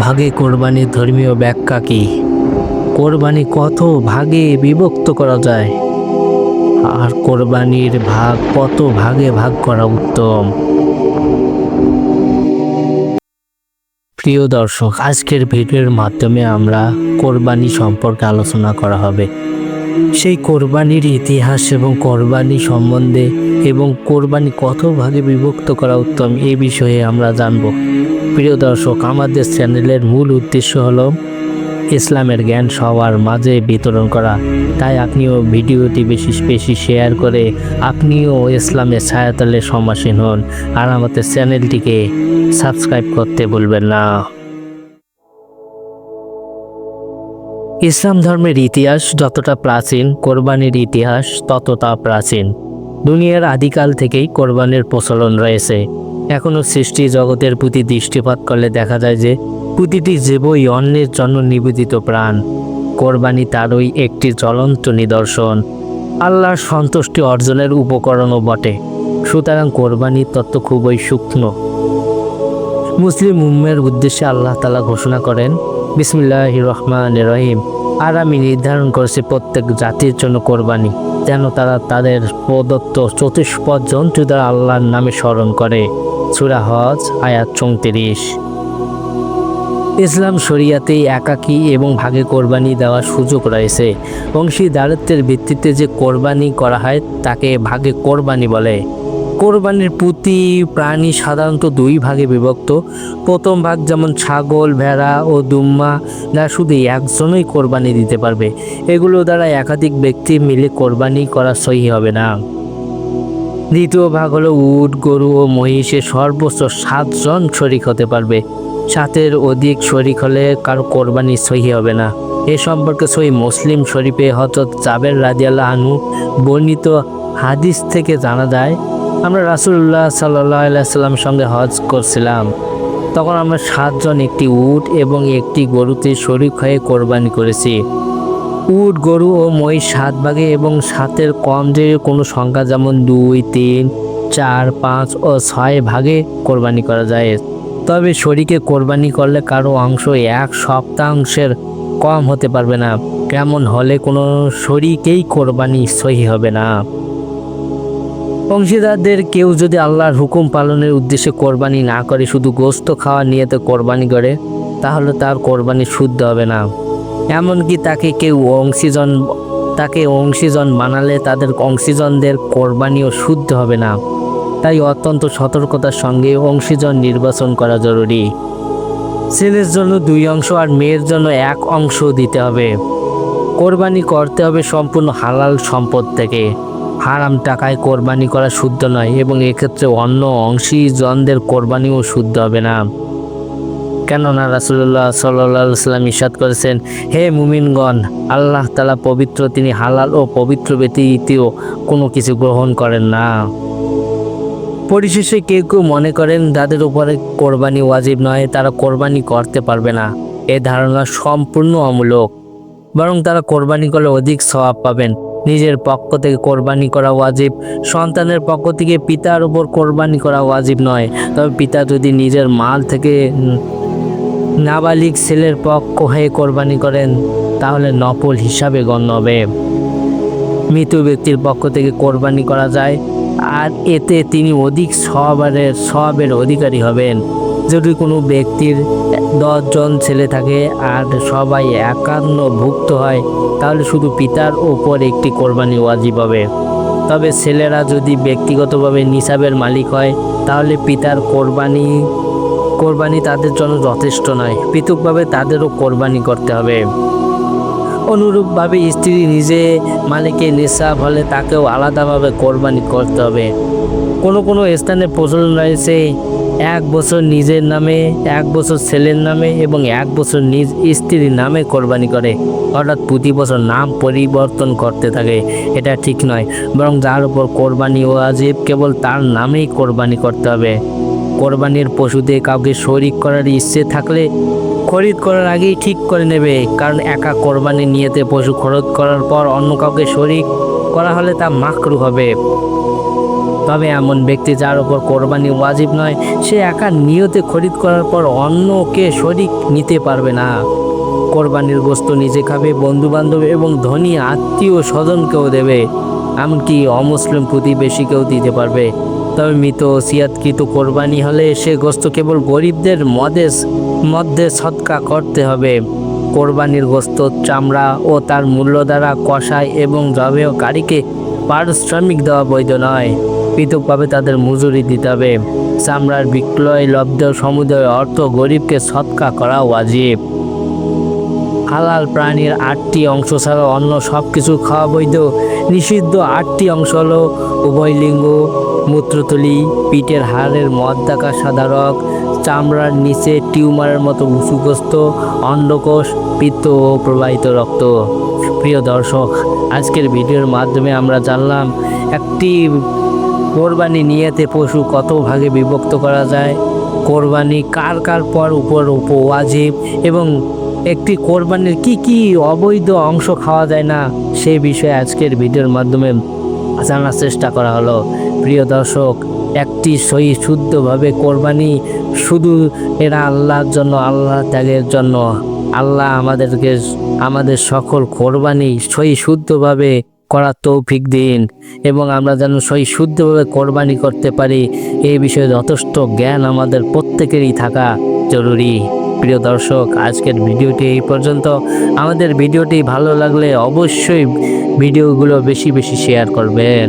ভাগে কোরবানির ধর্মীয় ব্যাখ্যা কি? কোরবানি কত ভাগে বিভক্ত করা যায়? আর কোরবানির ভাগ কত ভাগে ভাগ করা উত্তম? প্রিয় দর্শক, আজকের ভিডিওর মাধ্যমে আমরা কোরবানি সম্পর্কে আলোচনা করা হবে। সেই কোরবানির ইতিহাস এবং কোরবানি সম্বন্ধে এবং কোরবানি কত ভাগে বিভক্ত করা উত্তম এ বিষয়ে আমরা জানব। প্রিয় দর্শক, আমাদের চ্যানেলের মূল উদ্দেশ্য হলো ইসলামের জ্ঞান সবার মাঝে বিতরণ করা। তাই আপনিও ভিডিওটি বেশি বেশি শেয়ার করে আপনিও ইসলামের ছায়াতলে সমাসীন হন। আর আমাদের চ্যানেলটিকে সাবস্ক্রাইব করতে ভুলবেন না। ইসলাম ধর্মের ইতিহাস যতটা প্রাচীন, কোরবানির ইতিহাস ততটা প্রাচীন। দুনিয়ার আদিকাল থেকেই কোরবানির প্রচলন রয়েছে। এখনও সৃষ্টি জগতের প্রতি দৃষ্টিপাত করলে দেখা যায় যে প্রতিটি জীবই অন্যের জন্য নিবেদিত প্রাণ। কোরবানি তারই একটি জ্বলন্ত নিদর্শন। আল্লাহর সন্তুষ্টি অর্জনের উপকরণও বটে। সুতরাং কোরবানির তত্ত্ব খুবই সূক্ষ্ম। মুসলিম উম্মের উদ্দেশ্যে আল্লাহ তালা ঘোষণা করেন বিসমিল্লাহ রহমান রহিম। আর আমি নির্ধারণ করেছি প্রত্যেক জাতির জন্য কোরবানি, যেন তারা তাদের প্রদত্ত চতুষ্পদ জন্তু দ্বারা আল্লাহর নামে স্মরণ করে। সুরা হজ, আয়াত চৌত্রিশ। ইসলাম শরিয়াতেই একাকী এবং ভাগে কোরবানি দেওয়ার সুযোগ রয়েছে। অংশীদারত্বের ভিত্তিতে যে কোরবানি করা হয়, তাকে ভাগে কোরবানি বলে। কোরবানির প্রতি প্রাণী সাধারণত দুই ভাগে বিভক্ত। প্রথম ভাগ যেমন ছাগল, ভেড়া ও দুম্মা যা শুধু একজনই কোরবানি দিতে পারবে। এগুলো দ্বারা একাধিক ব্যক্তি মিলে কোরবানি করা সহি হবে না। দ্বিতীয় ভাগ হলো উট, গরু ও মহিষে সর্বোচ্চ সাতজন শরিক হতে পারবে। সাতের অধিক শরিক হলে কারও কোরবানি সহি হবে না। এ সম্পর্কে সহি মুসলিম শরীফে হজরত জাবের রাজিয়াল্লাহ আনহু বর্ণিত হাদিস থেকে জানা যায়, আমরা রাসুল্লাহ সাল্লাহ সাল্লামের সঙ্গে হজ করছিলাম। তখন আমরা সাতজন একটি উট এবং একটি গরুতে শরিক হয়ে কোরবানি করেছি। উট, গরু ও মহিষ সাত ভাগে এবং সাতের কম যে কোনো সংখ্যা যেমন দুই, তিন, চার, পাঁচ ও ছয় ভাগে কোরবানি করা যায়। তবে শরীকে কোরবানি করলে কারও অংশ এক সপ্তাংশের কম হতে পারবে না। কেমন হলে কোনো শরীকেই কোরবানি সহি হবে না। অংশীদারদের কেউ যদি আল্লাহর হুকুম পালনের উদ্দেশ্যে কোরবানি না করে শুধু গোস্ত খাওয়া নিয়েতে কোরবানি করে, তাহলে তার কোরবানি শুদ্ধ হবে না। এমনকি তাকে কেউ অংশীজন তাকে অংশীজন বানালে তাদের অংশীজনদের কোরবানিও শুদ্ধ হবে না। তাই অত্যন্ত সতর্কতার সঙ্গে অংশীজন নির্বাচন করা জরুরি। ছেলের জন্য দুই অংশ আর মেয়ের জন্য এক অংশ দিতে হবে। কোরবানি করতে হবে সম্পূর্ণ হালাল সম্পদ থেকে। হারাম টাকায় কোরবানি করা শুদ্ধ নয় এবং এক্ষেত্রে অন্য অংশীজনদের কোরবানিও শুদ্ধ হবে না। কেননা রাসুল্লাহ সাল্লাহ সাল্লাম ইসাদ করেছেন, হে মুমিনগণ, আল্লাহ তালা পবিত্র, তিনি হালাল ও পবিত্র ব্যতীতও কোনো কিছু গ্রহণ করেন না। পরিশেষে কেউ কেউ মনে করেন যাদের উপরে কোরবানি ওয়াজিব নয়, তারা কোরবানি করতে পারবে না। এ ধারণা সম্পূর্ণ অমূলক। বরং তারা কোরবানি করলে অধিক স্বভাব পাবেন। নিজের পক্ষ থেকে কোরবানি করা ওয়াজিব, সন্তানের পক্ষ থেকে পিতার উপর কোরবানি করা ওয়াজিব নয়। তবে পিতা যদি নিজের মাল থেকে নাবালিক ছেলের পক্ষ হয়ে কোরবানি করেন, তাহলে নফল হিসাবে গণ্য হবে। মৃত ব্যক্তির পক্ষ থেকে কোরবানি করা যায়, আর এতে তিনি অধিক সবের সবের অধিকারী হবেন। যদি কোনো ব্যক্তির দশজন ছেলে থাকে আর সবাই একান্ন ভুক্ত হয়, তাহলে শুধু পিতার ওপর একটি কোরবানি ওয়াজিব হবে। তবে ছেলেরা যদি ব্যক্তিগতভাবে নিসাবের মালিক হয়, তাহলে পিতার কোরবানি কোরবানি তাদের জন্য যথেষ্ট নয়। পৃথকভাবে তাদেরও কোরবানি করতে হবে। অনুরূপভাবে স্ত্রী নিজে মালিকের নিঃসাব হলে তাকেও আলাদাভাবে কোরবানি করতে হবে। কোনো কোনো স্থানে প্রচলন রয়েছে, এক বছর নিজের নামে, এক বছর ছেলের নামে এবং এক বছর নিজ স্ত্রীর নামে কোরবানি করে। অর্থাৎ প্রতি বছর নাম পরিবর্তন করতে থাকে। এটা ঠিক নয়, বরং যার উপর কোরবানি ওয়াজিব কেবল তার নামেই কোরবানি করতে হবে। কোরবানির পশুতে কাউকে শরিক করার ইচ্ছে থাকলে খরিদ করার আগেই ঠিক করে নেবে। কারণ একা কোরবানি নিয়েতে পশু খরচ করার পর অন্য কাউকে শরিক করা হলে তা মাকরু হবে। তবে এমন ব্যক্তি যার উপর কোরবানি ওয়াজিব নয়, সে একা নিয়তে খরিদ করার পর অন্যকে শরিক নিতে পারবে না। কোরবানির গোস্ত নিজে খাবে বন্ধু বান্ধব এবং ধনী আত্মীয় স্বজনকেও দেবে। এমনকি অমুসলিম প্রতিবেশীকেও দিতে পারবে। তবে মৃত সিয়াতকৃত কোরবানি হলে সে গোস্ত কেবল গরিবদের মদে মধ্যে সৎকা করতে হবে। কোরবানির গোস্ত চামড়া ও তার মূল্য দ্বারা কষায় এবং জবেহকারীকে পারিশ্রমিক দেওয়া বৈধ নয়। পৃথকভাবে তাদের মজুরি দিতে হবে। চামড়ার বিক্রয়, লব্ধ সমুদয় অর্থ গরিবকে সৎকা করা ওয়াজিব। হালাল প্রাণীর আটটি অংশ ছাড়া অন্য সব কিছু খাওয়া বৈধ। নিষিদ্ধ আটটি অংশ হলো উভয় লিঙ্গ মূত্রতলি, পিঠের হাড়ের মদ্দাকা সাদা রক চামড়ার নিচে টিউমারের মতো উঁচুগ্রস্ত অন্ডকোষ, পিত্ত ও প্রবাহিত রক্ত। প্রিয় দর্শক, আজকের ভিডিওর মাধ্যমে আমরা জানলাম, একটি কোরবানি নিয়েতে পশু কত ভাগে বিভক্ত করা যায়? কোরবানি কার কার পর উপর উপ ওয়াজিব এবং একটি কোরবানির কি কি অবৈধ অংশ খাওয়া যায় না সেই বিষয়ে আজকের ভিডিওর মাধ্যমে জানার চেষ্টা করা হলো। প্রিয় দর্শক, একটি সহি শুদ্ধভাবে কোরবানি শুধু এরা আল্লাহর জন্য আল্লাহ ত্যাগের জন্য। আল্লাহ আমাদেরকে, আমাদের সকল কোরবানি সহি শুদ্ধভাবে করার তৌফিক দিন এবং আমরা যেন সহি শুদ্ধভাবে কোরবানি করতে পারি এই বিষয়ে যথেষ্ট জ্ঞান আমাদের প্রত্যেকেরই থাকা জরুরি। প্রিয় দর্শক, আজকের ভিডিওটি এই পর্যন্ত। আমাদের ভিডিওটি ভালো লাগলে অবশ্যই ভিডিওগুলো বেশি বেশি শেয়ার করবেন।